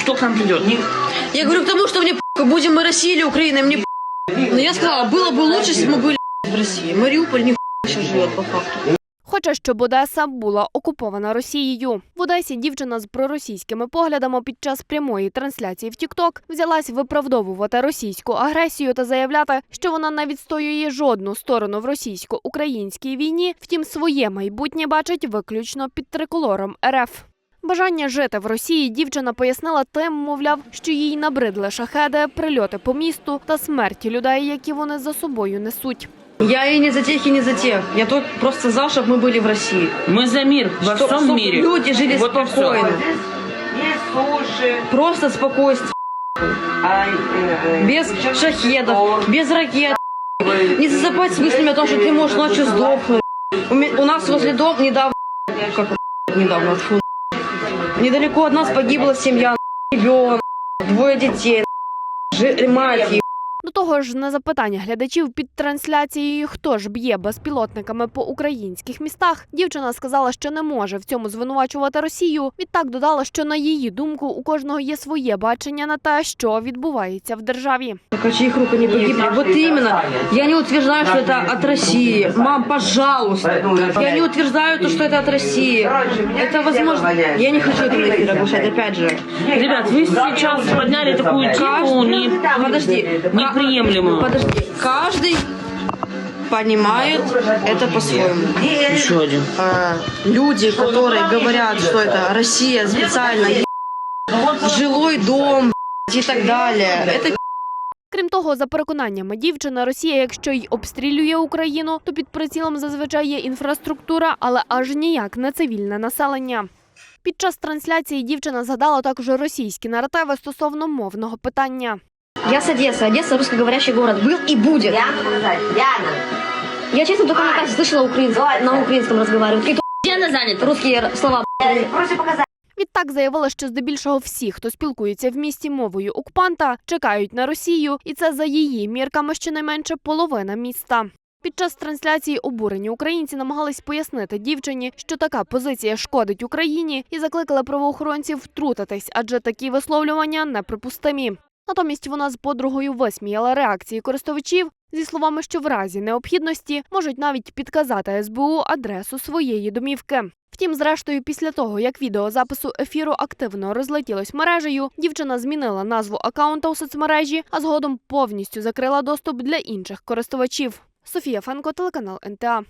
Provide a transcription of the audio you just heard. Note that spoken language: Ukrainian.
кто к нам придет. Я говорю к тому, что мне похуй, будем мы Россией или Украиной, мне похуй. Но я сказала, было бы лучше, если бы мы были в России. Мариуполь не сейчас живет по факту. Хоче, щоб Одеса була окупована Росією. В Одесі дівчина з проросійськими поглядами під час прямої трансляції в TikTok взялась виправдовувати російську агресію та заявляти, що вона не відстоює жодну сторону в російсько-українській війні, втім, своє майбутнє бачить виключно під триколором РФ. Бажання жити в Росії дівчина пояснила тим, мовляв, що їй набридли шахеди, прильоти по місту та смерті людей, які вони за собою несуть. Я и не за тех, и не за тех. Я только просто за, чтобы мы были в России. Мы за мир во Чтоб- всем чтоб мире. люди жили Вот и всё. спокойно. Без суши, Просто спокойствие. ай, э, Без шахедов, без ракет. Не засыпать с мыслями о том, что ты можешь ночью сдохнуть. У, ме- у нас возле дома недавно, как недавно, фу, недалеко от нас погибла семья, ребенок, двое детей, мать. До того ж, на запитання глядачів під трансляцією, хто ж б'є безпілотниками по українських містах, дівчина сказала, що не може в цьому звинувачувати Росію. Відтак додала, що на її думку у кожного є своє бачення на те, що відбувається в державі. А чьих рук они погибли? Вот именно. Я не утверждаю, что это от России. Мам, пожалуйста. Я не утверждаю то, что это от России. Это возможно. Я не хочу это на эфир оглашать, опять же. Ребят, вы сейчас подняли такую тему не, Подожди. неприемлемую. Подожди. Каждый понимает это по-своему. Еще один. А, люди, которые говорят, что это Россия специально е- жилой дом и так далее, это Крім того, за переконаннями дівчини, Росія, якщо й обстрілює Україну, то під прицілом зазвичай є інфраструктура, але аж ніяк не цивільне населення. Під час трансляції дівчина згадала також російські наративи стосовно мовного питання. Я с Одессы. Одесса русскоговорящий город. Был и будет. Яна сказать, Яна. Я честно только на кассе слышала украинском, на украинском разговаривают. И Где она занята? русские р- слова. Э, Просим показать. Відтак заявила, що здебільшого всі, хто спілкується в місті мовою окупанта, чекають на Росію, і це за її мірками щонайменше половина міста. Під час трансляції обурені українці намагались пояснити дівчині, що така позиція шкодить Україні, і закликали правоохоронців втрутитись, адже такі висловлювання неприпустимі. Натомість вона з подругою висміяла реакції користувачів зі словами, що в разі необхідності можуть навіть підказати СБУ адресу своєї домівки. Втім, зрештою, після того, як відео запису ефіру активно розлетілось мережею, дівчина змінила назву акаунта у соцмережі, а згодом повністю закрила доступ для інших користувачів. Софія Фенко, телеканал НТА.